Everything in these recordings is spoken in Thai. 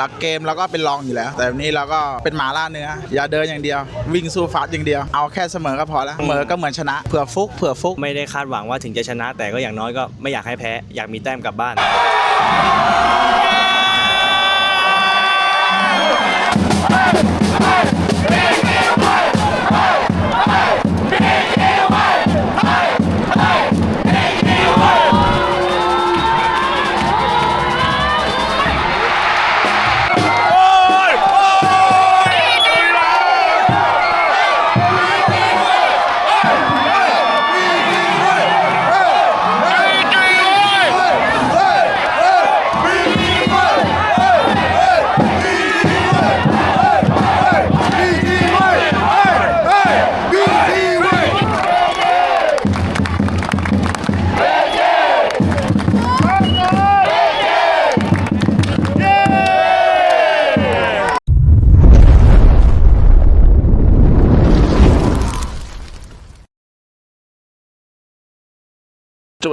รักเกมแล้วก็เป็นรองอยู่แล้ว แต่วันนี้เราก็เป็นหมาล่าเนื้อ อย่าเดินอย่างเดียว วิ่งสู้ฟาสอย่างเดียว เอาแค่เสมอก็พอแล้วเสมอก็เหมือนชนะเผื่อฟุกเผื่อฟุกไม่ได้คาดหวังว่าถึงจะชนะ แต่ก็อย่างน้อยก็ไม่อยากให้แพ้ อยากมีแต้มกลับบ้าน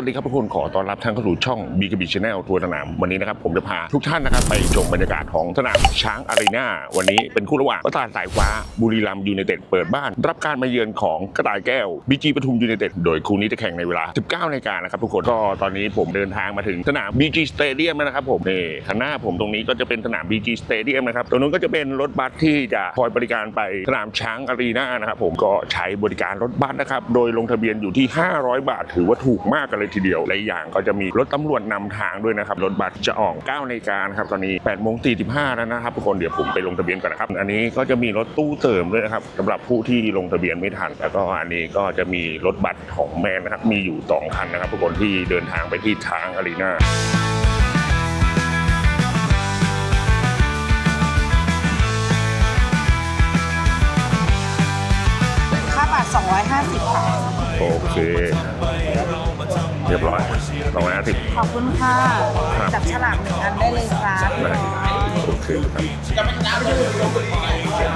ดีครับทุกคนขอต้อนรับท่านเข้าสู่ช่อง b ีกบีชแนลทัวร์สนามวันนี้นะครับผมจะพาทุกท่านนะครับไปชมบรรยากาศของสนามช้างอารีนาวันนี้เป็นคู่ระหว่างประตานสายฟ้าบุรีรัมย์ยูไนเต็ดเปิดบ้าน รับการมาเยือนของกระต่ายแก้วบีจีปทุมยูไนเต็ดโดยคู่นี้จะแข่งในเวลา 19นาฬิกานะครับทุกคนก็ตอนนี้ผมเดินทางมาถึงสนาม BG Stadium แล้วนะครับผมนี่ข้างหน้าผมตรงนี้ก็จะเป็นสนาม BG Stadium นะครับตรงนู้นก็จะเป็นรถบัสที่จะคอยบริการไปสนามช้างอารีนานะครับผมก็ใช้บริการรถบัสนะครับโดยลงทะเบียนอยู่ที่ 500 บาท ถือว่าถูกมากกันเลยทีเดียวและอีกอย่างก็จะมีรถตำรวจนำทางด้วยนะครับรถบัสจะออก9นาฬิกานะครับตอนนี้8โมง45แล้วนะครับทุกคนเดี๋ยวผมไปลงทะเบียนก่อนนะครับอันนี้ก็จะมีรถตู้เสริมด้วยนะครับสำหรับผู้ที่ลงทะเบียนไม่ทัน แล้วก็อันนี้ก็จะมีรถบัสของแมนนะครับมีอยู่สองคันนะครับทุกคนที่เดินทางไปที่ช้างอารีนาค่าบัตร250ค่ะโอเค เรียบร้อยสองร้อยห้าสิบ ขอบคุณค่ะ ครับ จับฉลากหนึ่งอันได้เลยครับได้โอเคครับ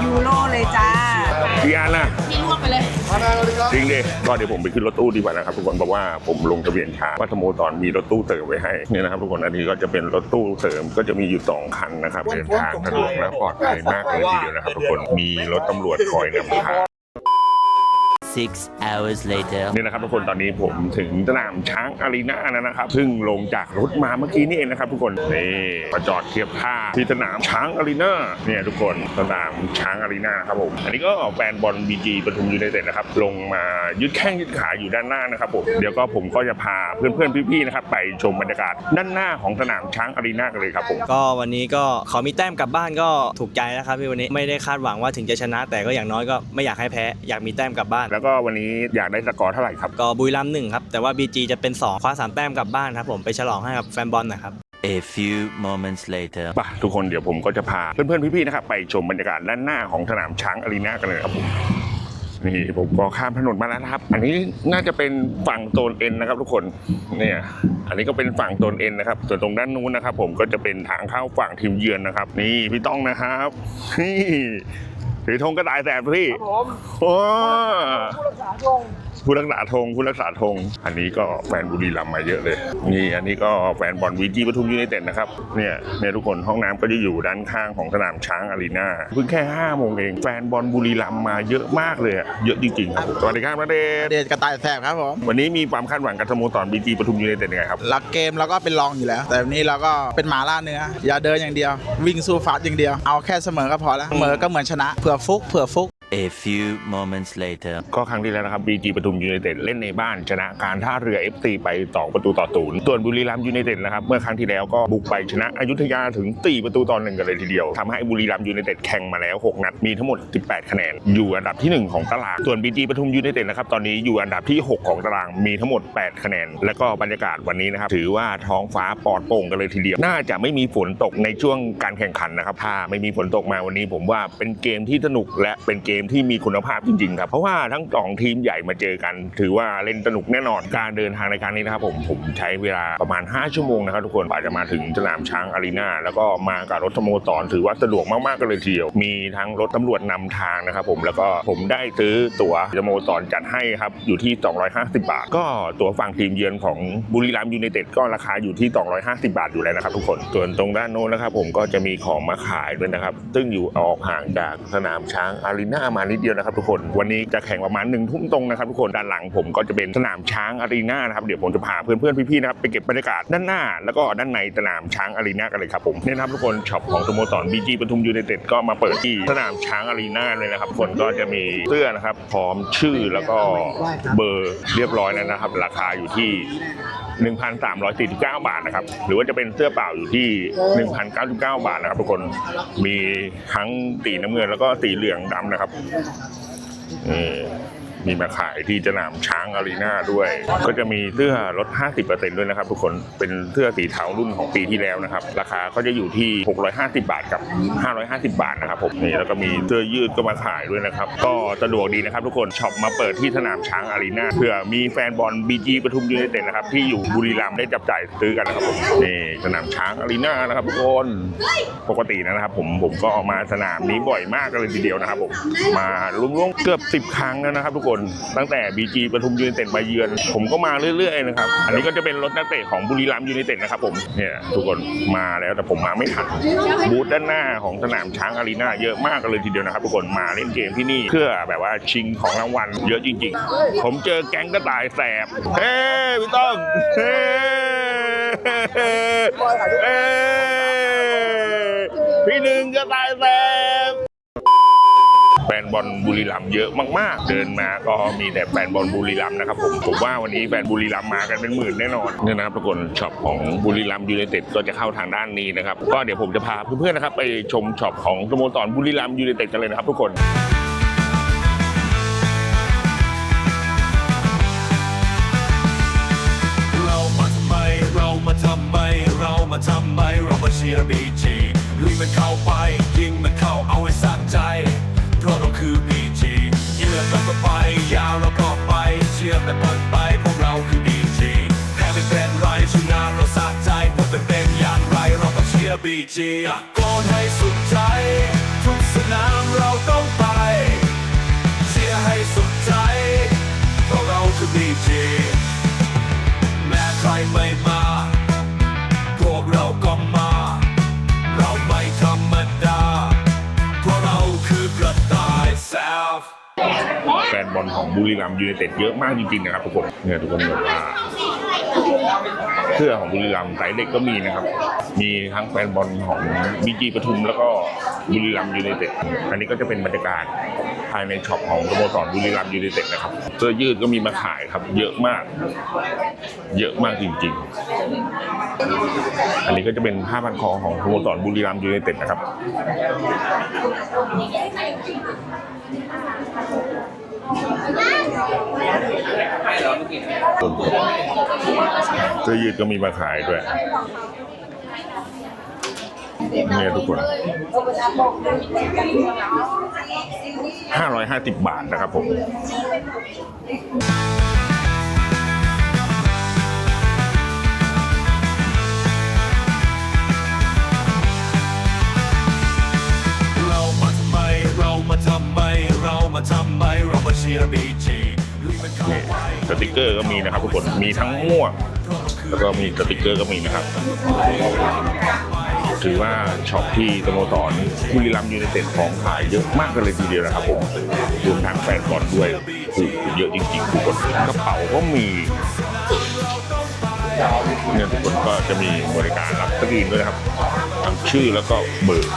ยูโรเลยจ้า พี่อันน่ะพี่ลวกไปเลย จริงดิก็เดี๋ยวผมไปขึ้นรถตู้ดีกว่านะครับทุกคนเพราะว่าผมลงทะเบียนช้าว่าสโมสรมีรถตู้เสริมไว้ให้เนี่ยนะครับทุกคนอันนี้ก็จะเป็นรถตู้เสริมก็จะมีอยู่สองคันนะครับเดินทางสะดวกและปลอดภัยมากเลยทีเดียวนะครับทุกคนมีรถตำรวจคอยนำทาง Six hours later. นี่นะครับทุกคนตอนนี้ผมถึงสนามช้างอารีนาแล้วนะครับซึ่งลงจากรถมาเมื่อกี้นี่เองนะครับทุกคนนี่มาจอดเทียบท่าที่สนามช้างอารีนาเนี่ยทุกคนสนามช้างอารีนาครับผมอันนี้ก็แฟนบอลบีจีปทุมยูไนเต็ดนะครับลงมายืดแข้งยืดขาอยู่ด้านหน้านะครับผมเดี๋ยวก็ผมก็จะพาเพื่อนๆพี่ๆนะครับไปชมบรรยากาศด้านหน้าของสนามช้างอารีนากันเลยครับผมก็วันนี้ก็ขอมีแต้มกลับบ้านก็ถูกใจแล้วครับพี่วันนี้ไม่ได้คาดหวังว่าถึงจะชนะ แต่ก็อย่างน้อยก็ไม่อยากให้แพ้อยากมีแต้มกลับบ้านแล้วก็วันนี้อยากได้สกอร์เท่าไหร่ครับก็บุรีรัมย์หนึ่งครับ แต่ว่า BG จะเป็น2คว้า3แต้มกลับบ้านครับผมไปฉลองให้กับแฟนบอลหนะครับ A few moments later. ป่ะทุกคนเดี๋ยวผมก็จะพาเพื่อนๆพี่ๆนะครับไปชมบรรยากาศด้านหน้าของสนามช้างอารีนากันเลยครับผมนี่ผมก็ข้ามถนนมาแล้วนะครับ อันนี้น่าจะเป็นฝั่งโซนเอ็นนะครับ ทุกคนเนี่ยอันนี้ก็เป็นฝั่งโซนเอ็นนะครับ ส่วนตรงด้านนู้นนะครับ ผมก็จะเป็นทางเข้าฝั่งทีมเยือนนะครับ นี่พี่ต้องนะครับนี่ ถือธงกระต่ายแสบพี่โอ้ผู้รักษาธง ผู้รักษาธงอันนี้ก็แฟนบุรีรัมย์มาเยอะเลย นี่อันนี้ก็แฟนบอลวีจีปทุมยูไนเต็ดนะครับเนี่ยเนี่ยทุกคนห้องน้ำก็จะอยู่ด้านข้างของสนามช้างอารีนาเพิ่งแค่5โมงเองแฟนบอลบุรีรัมย์มาเยอะมากเลยอะเยอะจริงๆครับผมสวัสดีครับประเดชเดชกระต่ายแสบครับผมวันนี้มีความคาดหวังกับสโมสรบีจีปทุมยูไนเต็ดยังไงครับรักเกมแล้วก็เป็นรองอยู่แล้ว แต่วันนี้เราก็เป็นหมาล่าเนื้ออย่าเดินอย่างเดียว วิ่งสู้ฟาสอย่างเดียวเอาแค่เสมอก็พอแล้วเสมอก็เหมือนชนะเผื่อฟุกเผื่อฟุก A few moments later. ก็ครั้งที่แล้วนะครับบีจีปทุมยูไนเต็ดเล่นในบ้านชนะการท่าเรือ FC ไปต่อประตูต่อศูนย์ส่วนบุรีรัมยูไนเต็ดนะครับเมื่อครั้งที่แล้วก็บุกไปชนะอยุธยาถึง4ประตูต่อหนึ่งกันเลยทีเดียวทำให้บุรีรัมยูไนเต็ดแข่งมาแล้ว 6 นัดมีทั้งหมด 18 คะแนน อยู่อันดับทีหนึ่1 ของตาราง ส่วนบีจีปทุมยูไนเต็ดนะครับตอนนี้อยู่อันดับที่ 6 ของตารางมีทั้งหมด 8 คะแนน แล้วก็บรรยากาศวันนี้นะครับถือว่าท้องฟ้าปลอดโปร่งกันเลยทีเดียว น่าจะไม่มีฝนตกในช่วงการแข่งขันนะครับถ้าไม่มีฝนตกมาวันนี้ ผมว่าเป็นเกมที่สนุกและเป็นเกมมที่มีคุณภาพจริงๆครับเพราะว่าทั้งสองทีมใหญ่มาเจอกัน ถือว่าเล่นสนุกแน่นอนการเดินทางในครั้งนี้นะครับผมผมใช้เวลาประมาณ 5 ชั่วโมงนะครับทุกคนกว่าจะมาถึงสนามช้างอารีนาแล้วก็มากับรถสโมสรถือว่าสะดวกมากๆกันเลยทีเดียวมีทั้งรถตำรวจนำทางนะครับผมแล้วก็ผมได้ซื้อตั๋วสโมสรจัดให้ครับอยู่ที่ 250 บาท ก็ตั๋วฝั่งทีมเยือนของบุรีรัมย์ยูไนเต็ดก็ราคาอยู่ที่ 250 บาทอยู่แล้วนะครับทุกคนส่วนตรงด้านโน้นนะครับผมก็จะมีของมาขายด้วยนะครับซึ่งอยู่ออกห่างจากสนามช้างอารีนามานิดเดียวนะครับทุกคน วันนี้จะแข่งประมาณหนึ่งทุ่มตรงนะครับทุกคนด้านหลังผมก็จะเป็นสนามช้างอารีนานะครับเดี๋ยวผมจะพาเพื่อนๆพี่ๆนะครับไปเก็บบรรยากาศด้านหน้า แล้วก็ด้านในสนามช้างอารีนากันเลยครับผมเนี่ยนะครับทุกคนช็อปของสโมสรบีจีปทุมยูไนเต็ดก็มาเปิดที่สนามช้างอารีนาเลยนะครับทุกคนก็จะมีเสื้อนะครับพร้อมชื่อแล้วก็เบอร์เรียบร้อยแล้วนะครับ ราคาอยู่ที่1,349 บาทนะครับ หรือว่าจะเป็นเสื้อเปล่าอยู่ที่ 1,099 บาทนะครับทุกคน มีทั้งสีน้ำเงินแล้วก็สีเหลืองดำนะครับนี่ มีมาขายที่สนามช้างอารีนาด้วย ก็จะมีเสื้อลด 50%ด้วยนะครับทุกคนเป็นเสื้อสีเทารุ่นของปีที่แล้วนะครับ ราคาก็จะอยู่ที่ 650 บาทกับ 550 บาทนะครับผมนี่แล้วก็มีเสื้อยืดก็มาขายด้วยนะครับ ก็สะดวกดีนะครับทุกคนช็อปมาเปิดที่สนามช้างอารีนาเผื่อมีแฟนบอลบีจีปทุมยูไนเต็ดนะครับที่อยู่บุรีรัมย์ได้จับจ่ายซื้อกันนะครับผมนี่สนามช้างอารีนานะครับทุกคนปกตินะครับ ผมผมก็ออกมาสนามนี้บ่อยมากเลยทีเดียวนะครับผมมารวมๆเกือบ 10 ครั้งแล้วนะครับทุกคนตั้งแต่บีจีปทุมยูไนเต็ดมาเยือน ผมก็มาเรื่อยๆนะครับ อันนี้ก็จะเป็นรถนักเตะของบุรีรัมย์ยูไนเต็ดนะครับผมเนี่ยทุกคนมาแล้วแต่ผมมาไม่ทันบูธด้านหน้าของสนามช้างอารีนาเยอะมากเลยทีเดียวนะครับทุกคนมาเล่นเกมที่นี่เพื่อแบบว่าชิงของรางวัลเยอะจริง ๆ ผมเจอแก๊งกระต่ายแสบเฮ้พี่ต้อมเฮ้เฮ้พี่หนึ่งกระต่ายแสบแฟนบอลบุรีรัมย์เยอะมาก ๆ เดินมาก็มีแต่แฟนบอลบุรีรัมย์นะครับผมผมว่าวันนี้แฟนบุรีรัมย์มากันเป็นหมื่นแน่นอนเนี่ยนะครับทุกคนช็อปของบุรีรัมย์ยูไนเต็ดก็จะเข้าทางด้านนี้นะครับก็เดี๋ยวผมจะพาเพื่อนๆนะครับไปชมช็อปของสโมสรบุรีรัมย์ยูไนเต็ดกันเลยนะครับทุกคนมาทำไมเรามาทำไมเรามาทำไมเรามาเชียร์บีจีลุยมันเข้าไปยิงมันเข้าเอาไว้สะใจ เพราะเราคือบีจีเยือนมันก็ไป ยาวเราก็ไป เชียร์แต่เปิดไป พวกเราคือบีจีแพ้ไม่เป็นไรชนะเราสะใจผลเป็นเป็นอย่างไรเราต้องเชียร์บีจีตะโกนให้สุดใจ ทุกสนามเราต้องไป เชียร์ให้สุดใจเพราะเราคือบีจีแม้ใครไม่มา ของบุรีรัมยูไนเต็ดเยอะมากจริงๆนะครับทุกคนเนี่ยทุกคนแบบว่าเสื้อของบุรีรัมย์ไซส์เล็กก็มีนะครับ มีทั้งแฟนบอลของบีจีปทุมแล้วก็บุรีรัมย์ยูไนเต็ด อันนี้ก็จะเป็นบรรยากาศภายในช็อปของสโมสรบุรีรัมย์ยูไนเต็ดนะครับ เสื้อยืดก็มีมาขายครับ เยอะมาก เยอะมากจริง ๆ อันนี้ก็จะเป็นผ้าพันคอของสโมสรบุรีรัมย์ยูไนเต็ดนะครับ เสื้อยืดก็มีมาขายด้วยเนี่ยทุกคน550 บาทนะครับผม มาทำไมเรามาเชียร์บีจีลุยมันเข้าไปสติกเกอร์ก็มีนะครับทุกคน มีทั้งม่วงแล้วก็มีสติกเกอร์ก็มีนะครับ ถือว่าช็อปที่สโมสรบุรีรัมย์ยูไนเต็ดของขายเยอะมากกันเลยทีเดียวนะครับผมรวมทั้งแฟนบอลด้วยโอ้โหเยอะจริงๆทุกคนกระเป๋าก็มีเนี่ยทุกคนก็จะมีบริการรับสกรีนด้วยนะครับทั้งชื่อแล้วก็เบอร์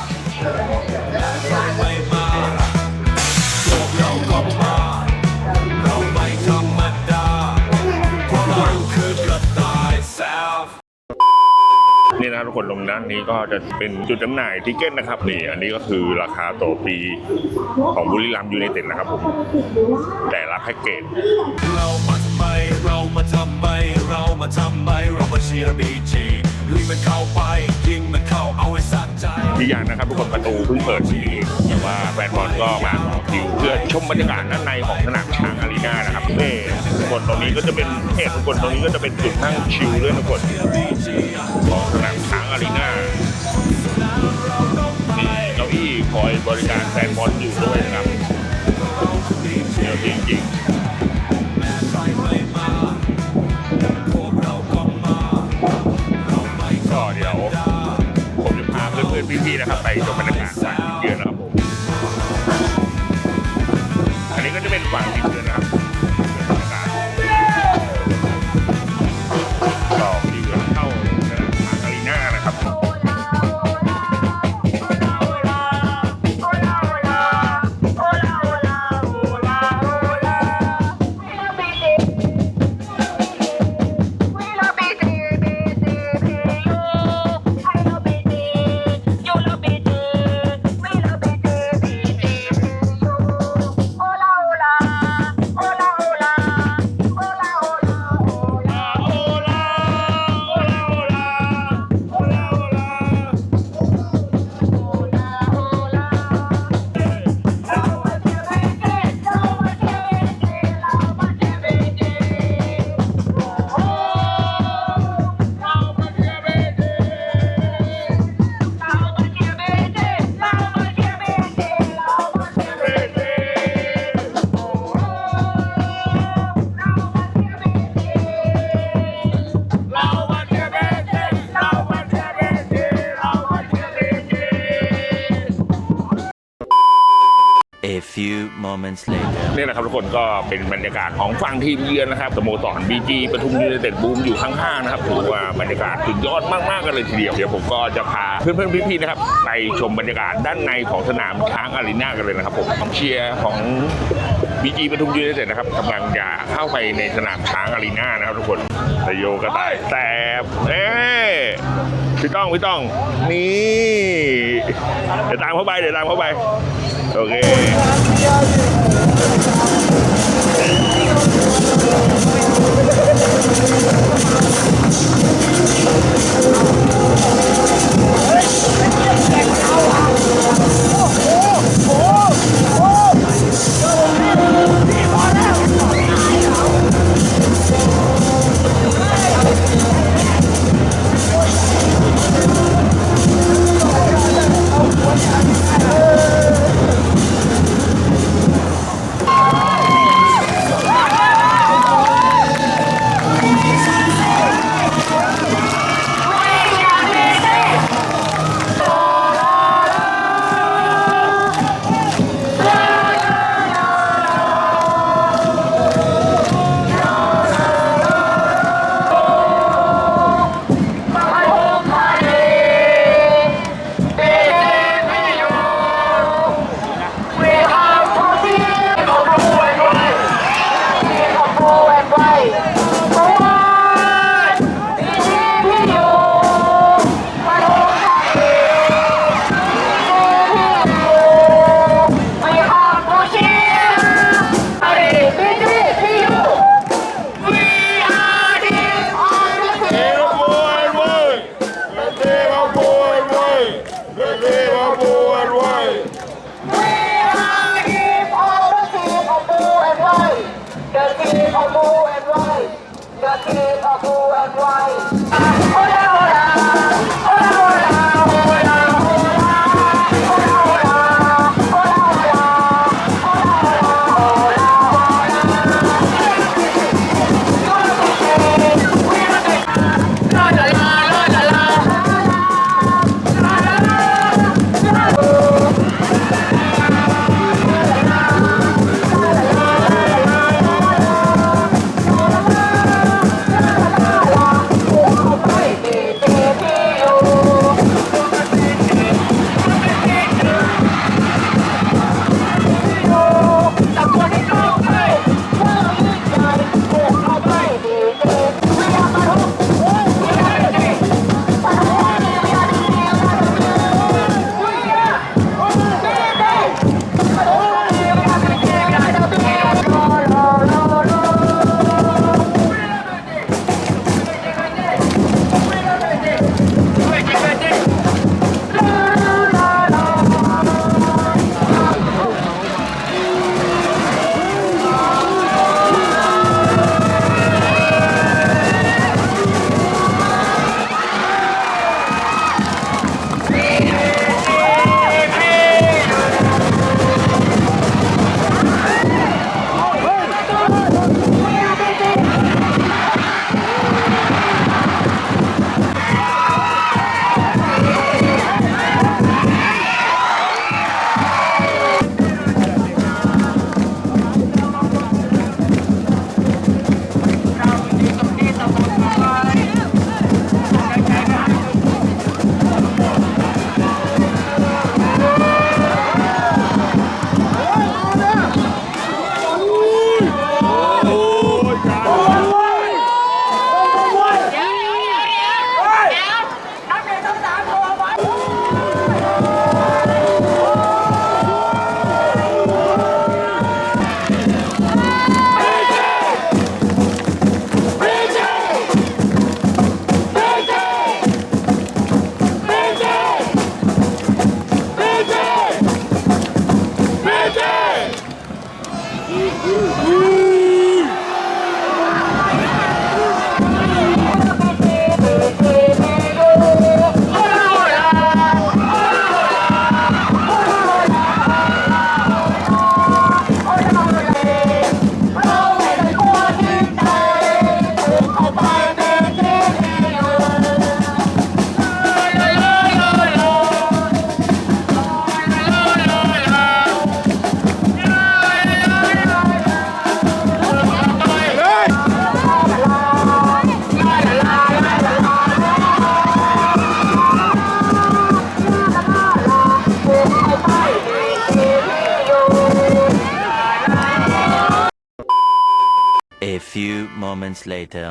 ขวดลมด้านนี้ก็จะเป็นจุดจำหน่ายทิเก็ตนะครับนี่อันนี้ก็คือราคาต่อปีของบุรีรัมย์ยูไนเต็ดนะครับผมแต่ละแพ็กเกจเรามาทำไมเรามาทำไมเรามาทำไมเรามาเชียร์บีจีลุยมันเข้าไปยิงมันเข้าเอาไว้สะใจ อีกอย่างนะครับทุกคนประตูเพิ่งเปิดเมื่อกี้แต่ว่าแฟนบอลก็มาต่อคิวเพื่อชมบรรยากาศด้านในของสนามช้างอารีนานะครับนี่ทุกคนตรงนี้ก็จะเป็นเทศทุกคนตรงนี้ก็จะเป็นจุดนั่งชิลด้วยทุกคนของสนามช้างอารีนามีเก้าอี้คอยบริการแฟนบอลอยู่ด้วยนะครับเดี๋ยวจริงๆ เพื่อนพี่ๆนะครับไปชมบรรยากาศฝั่งทิเยือนนะครับผม อันนี้ก็จะเป็นฝั่งทิศเยือนนะครับ few moments later. นี่แหละครับทุกคนก็เป็นบรรยากาศของฝั่งทีมเยือนนะครับสโมสรบีจีปทุมยูไนเต็ดบูมอยู่ข้างๆนะครับถือว่าบรรยากาศสุดยอดมากๆกันเลยทีเดียวเดี๋ยวผมก็จะพาเพื่อนๆพี่ๆนะครับไปชมบรรยากาศด้านในของสนามช้างอารีนากันเลยนะครับผมเชียร์ของบีจีปทุมยูไนเต็ดนะครับกำลังจะเข้าไปในสนามช้างอารีนานะครับทุกคนตะโยกระต่ายแต่เอ๊ะพี่ต้องพี่ต้องนี่เดี๋ยวตามเข้าไปเดี๋ยวตามเข้าไป โ later.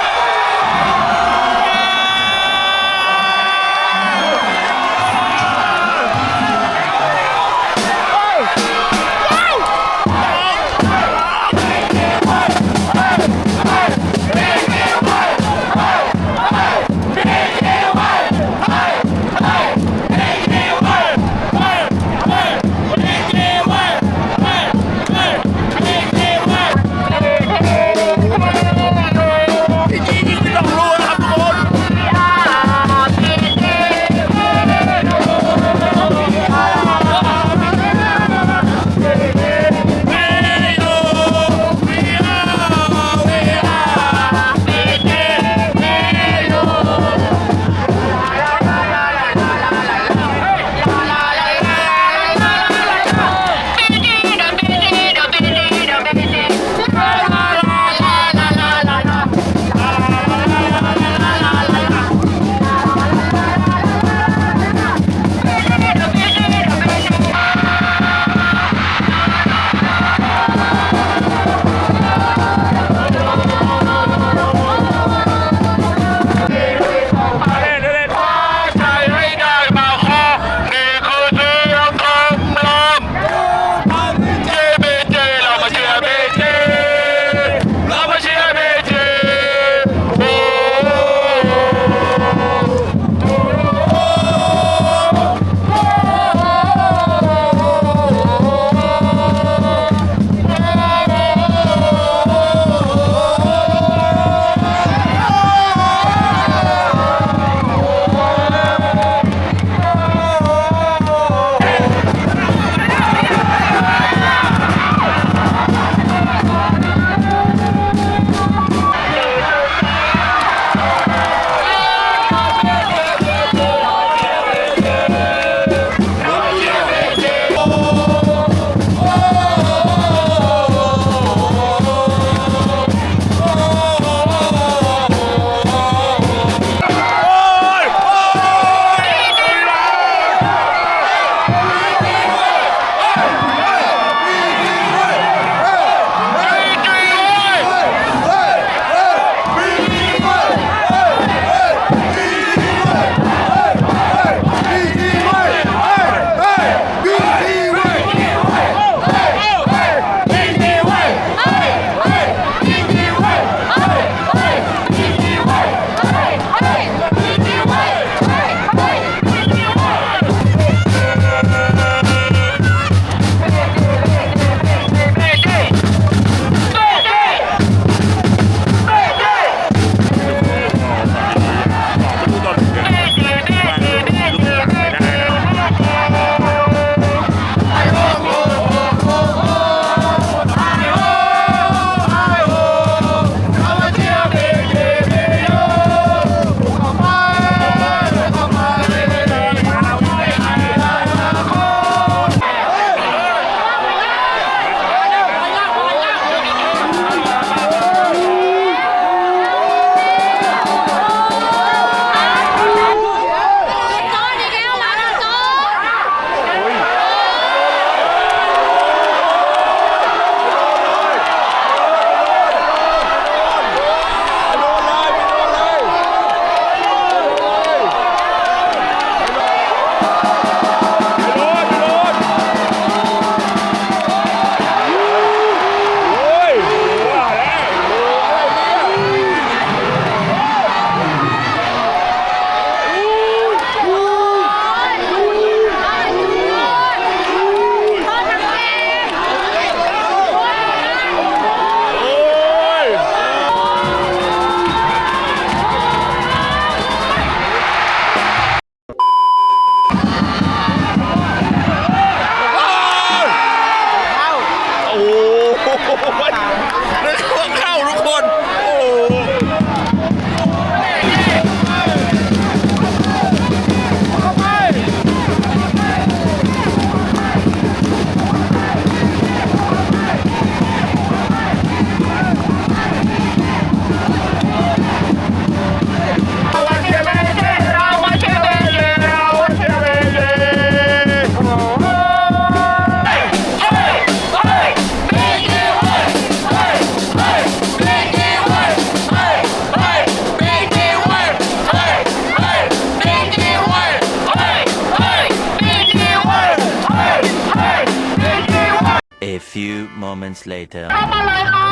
Moments later.